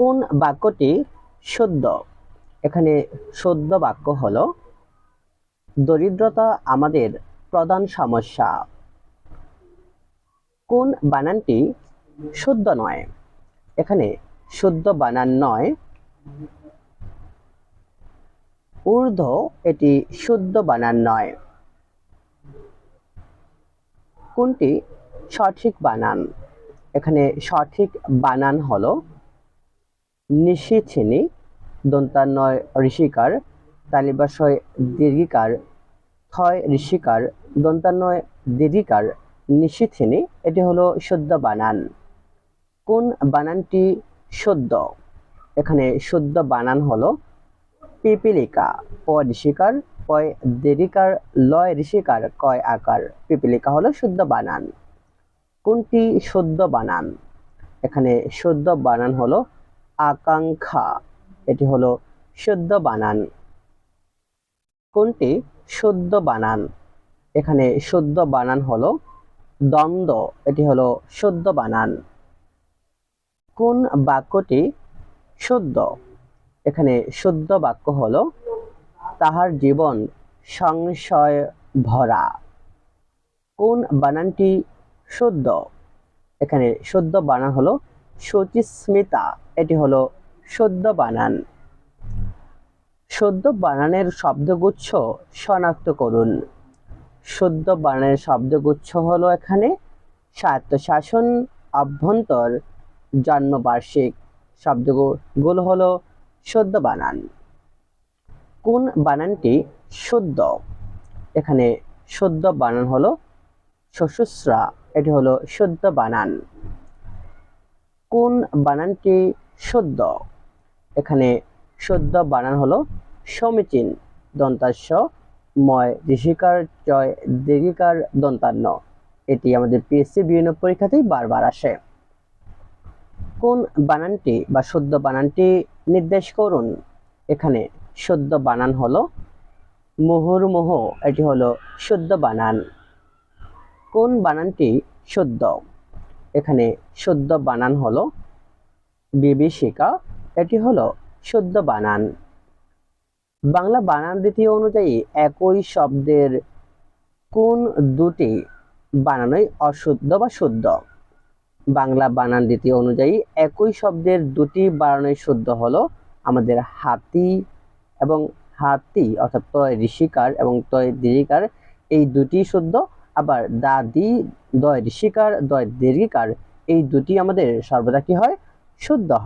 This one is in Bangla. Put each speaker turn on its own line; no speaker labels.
কোন বাক্যটি শুদ্ধ এখানে শুদ্ধ বাক্য হল, দরিদ্রতা আমাদের প্রধান সমস্যা। কোন বানানটি শুদ্ধ নয়? এখানে শুদ্ধ বানান নয়। ঊর্ধ্ব, এটি শুদ্ধ বানান নয়। কোনটি সঠিক বানান? এখানে সঠিক বানান হলো নিশি ছিনি দন্তান্নয় ঋষিকার তালিবাশয় দীর্ঘিকার, থয় ঋষিকার দন্তান্নয় দীর্ঘিকার নিশিথিনি এটি হলো শুদ্ধ বানান। কোন বানানটি শুদ্ধ এখানে শুদ্ধ বানান হলো পিপিলিকা প ঋষিকার, পয় দীর্ঘিকার, লয় ঋষিকার, কয় আকার। পিপিলিকা হলো শুদ্ধ বানান। কোনটি শুদ্ধ বানান? এখানে শুদ্ধ বানান হলো আকাঙ্ক্ষা। এটি হলো শুদ্ধ বানান। কোনটি? শুদ্ধ বানান। এখানে শুদ্ধ বানান হলো দ্বন্দ্ব। এটি হলো শুদ্ধ বানান। কোন বাক্যটি শুদ্ধ? এখানে শুদ্ধ বাক্য হলো তাহার জীবন সংশয় ভরা। কোন বানানটি শুদ্ধ? এখানে শুদ্ধ বানান হলো সচিস্মিতা এটি হলো সদ্য বানান। সদ্য বানানের শব্দগুচ্ছ শনাক্ত করুন। সদ্য বানানের শব্দগুচ্ছ হলো এখানে স্বায়ত্তশাসন অভ্যন্তর জন্মবার্ষিক শব্দগুলো হলো সদ্য বানান। কোন বানানটি শুদ্ধ এখানে শুদ্ধ বানান হলো শশুশ্রা এটি হলো শুদ্ধ বানান। কোন বানানটি শুদ্ধ এখানে শুদ্ধ বানান হলো সমীচীন দন্তাস্য, ময় ঋষিকার, চয় দীর্ঘিকার দন্তান্ন। এটি আমাদের পিএসসি বিভিন্ন পরীক্ষাতেই বারবার আসে। কোন বানানটি বা শুদ্ধ বানানটি নির্দেশ করুন? এখানে শুদ্ধ বানান হলো মুহুর্মুহ, এটি হলো শুদ্ধ বানান। কোন বানানটি শুদ্ধ এখানে শুদ্ধ বানান হলো বিভীষিকা। এটি হলো শুদ্ধ বানান। বাংলা বানান রীতি অনুযায়ী একই শব্দের কোন দুটি বানানোই অশুদ্ধ বা শুদ্ধ? বাংলা বানান রীতি অনুযায়ী একই শব্দের দুটি বানানোই শুদ্ধ হলো আমাদের হাতি এবং হাতি অর্থাৎ তয় ঋষিকার এবং তয় দীর্ঘিকার এই দুটি শুদ্ধ আবার দা, দি, দয়, ঋষিকার, দয়, দীর্ঘিকার, এই দুটি আমাদের সর্বদা কি হয়? শুদ্ধ হয়।